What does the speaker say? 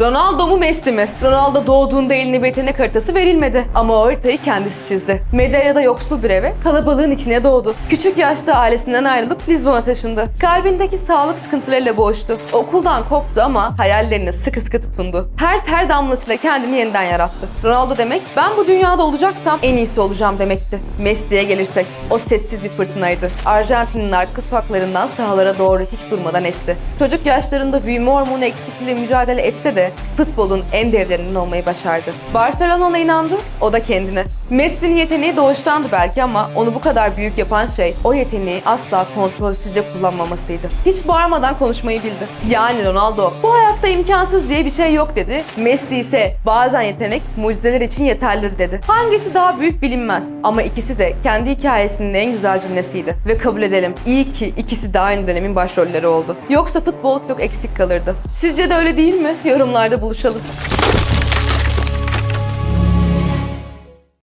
Ronaldo mu Messi mi? Ronaldo doğduğunda eline bir yetenek haritası verilmedi. Ama o haritayı kendisi çizdi. Medyada yoksul bir eve, kalabalığın içine doğdu. Küçük yaşta ailesinden ayrılıp Lizbon'a taşındı. Kalbindeki sağlık sıkıntılarıyla boğuştu. Okuldan koptu ama hayallerine sıkı sıkı tutundu. Her ter damlasıyla kendini yeniden yarattı. Ronaldo demek, ben bu dünyada olacaksam en iyisi olacağım demekti. Messi'ye gelirsek, o sessiz bir fırtınaydı. Arjantin'in arka sokaklarından sahalara doğru hiç durmadan esti. Çocuk yaşlarında büyüme hormonu eksikliğiyle mücadele etse de futbolun en devlerinden olmayı başardı. Barcelona ona inandı, o da kendine. Messi'nin yeteneği doğuştandı belki ama onu bu kadar büyük yapan şey o yeteneği asla kontrolsüzce kullanmamasıydı. Hiç bağırmadan konuşmayı bildi. Yani Ronaldo bu hayatta imkansız diye bir şey yok dedi. Messi ise bazen yetenek mucizeler için yeterlidir dedi. Hangisi daha büyük bilinmez ama ikisi de kendi hikayesinin en güzel cümlesiydi. Ve kabul edelim iyi ki ikisi de aynı dönemin başrolleri oldu. Yoksa futbol çok eksik kalırdı. Sizce de öyle değil mi? Yorumlarda buluşalım.